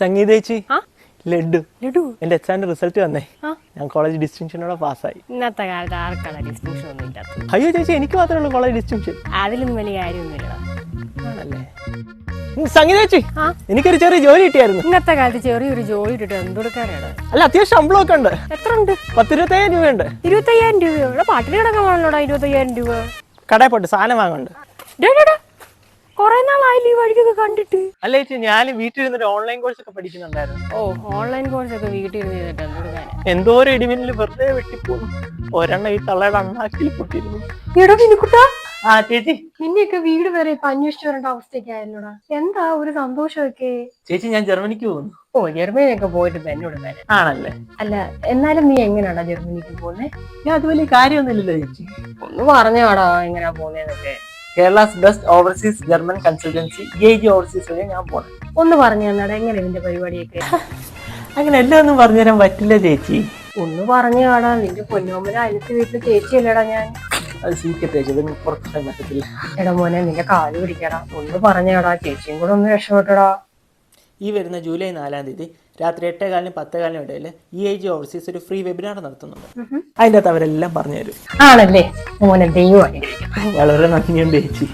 സംഗീത ചേച്ചി ആ? ലഡു. ലഡു? എന്റെ എക്സാമിന്റെ റിസൾട്ട് വന്നേ. ഞാൻ കോളേജ് ഡിസ്റ്റിങ്ഷനോടെ പാസ്സായി. ഇന്നത്തെ കാലത്ത് ആർക്കാണ് ഡിസ്റ്റിങ്ഷൻ ഒന്നും ഇല്ലാത്തത്? അയ്യോ ചേച്ചി എനിക്ക് മാത്രമേ ഉള്ളൂ കോളേജ് ഡിസ്റ്റിങ്ഷൻ. അതിലൊന്നും വലിയ കാര്യമൊന്നുമില്ല. ആണല്ലേ? സംഗീതേച്ചി എനിക്കൊരു ചെറിയ ജോലി കിട്ടിയായിരുന്നു. ഇന്നത്തെ കാലത്ത് ചെറിയൊരു ജോലി ഇട്ടിട്ട് എന്തെടുക്കാനാണ്? അല്ല അത്യാവശ്യം ശമ്പളമൊക്കെ ഉണ്ട്. എത്ര ഉണ്ട് പത്തിരുപത്തയ്യായിരം രൂപയുണ്ട്. ഇരുപത്തയ്യായിരം രൂപയോ? പാട്ടിന് കിടക്കാൻ വേണല്ലോടാ ഇരുപത്തയ്യായിരം രൂപ? കടയിൽ പോട്ട് സാധനം വാങ്ങുന്നുണ്ട്. നാളായില്ല ഈ വഴിക്കൊക്കെ കണ്ടിട്ട്. അല്ല ചേച്ചി ഞാൻ വീട്ടിൽ ഇരുന്നിട്ട് ഓൺലൈൻ കോഴ്സ് ഒക്കെ പഠിക്കുന്നുണ്ടായിരുന്നു. ഓ ഓൺലൈൻ കോഴ്സ് ഒക്കെ വീട്ടിൽ ഇരുന്ന് ചെയ്തിട്ട് എന്തെടുക്കാൻ എന്തോരം ഇടിമിന്നൽ വെറുതെ വെട്ടിപ്പോന്നു. ഒരെണ്ണം ഈ തള്ളയുടെ അണ്ണാക്കിൽ പൊട്ടിയിരുന്നു. എടോ മിനിക്കുട്ടാ. ആ ചേച്ചി. നിന്നെയൊക്കെ വീട് വരെ ഇപ്പൊ അന്വേഷിച്ചു വരേണ്ട അവസ്ഥയ്ക്കായല്ലോടാ എന്താ ഒരു സന്തോഷമൊക്കെ? ചേച്ചി ഞാൻ ജർമ്മനിക്ക് പോകുന്നു. ഓ ജർമ്മനിയൊക്കെ പോയിട്ട് എന്നോട് വരെ. ആണല്ലേ? അല്ല എന്നാലും നീ എങ്ങനെയാടാ ജർമ്മനിക്ക് പോകുന്നേ? ഞാൻ അത് വലിയ കാര്യമൊന്നുമില്ലല്ലോ ചേച്ചി. ഒന്ന് പറഞ്ഞാടാ എങ്ങനെയാ പോകുന്നതെന്നൊക്കെ Kerala's best overseas German consultancy. A G overseas വഴി ഞാൻ പോണേ. ഒന്ന് പറഞ്ഞു തന്നാടാ എങ്ങനെ ഇതിന്റെ പരിപാടിയൊക്കെ? അങ്ങനെ എല്ലാം ഒന്നും പറഞ്ഞുതരാൻ പറ്റില്ല ചേച്ചി. ഒന്ന് പറഞ്ഞു കാണാ നിന്റെ പൊന്നോമന അയലത്തെ വീട്ടിൽ ചേച്ചി അല്ലടാ ഞാൻ. അത് സീക്രട്ട് ചേച്ചി ഇതിന് പുറത്തിടാൻ പറ്റത്തില്ല. എടാ മോനെ നിന്റെ കാൽ പിടിക്കടാ. ഒന്ന് പറഞ്ഞാടാ ചേച്ചിയും കൂടെ ഒന്ന് രക്ഷപ്പെട്ടടാ ഈ വരുന്ന ജൂലൈ നാലാം തീയതി രാത്രി എട്ടേകാലിനും പത്തേകാലിനും ഇടയിൽ ഇ ഐ ജി ഓവർസീസ് ഒരു ഫ്രീ വെബിനാർ നടത്തുന്നുണ്ട്. അതിന്റെ അകത്ത് അവരെല്ലാം പറഞ്ഞു തരും ആണല്ലേ വളരെ നന്ദിയുണ്ട് ചേച്ചി.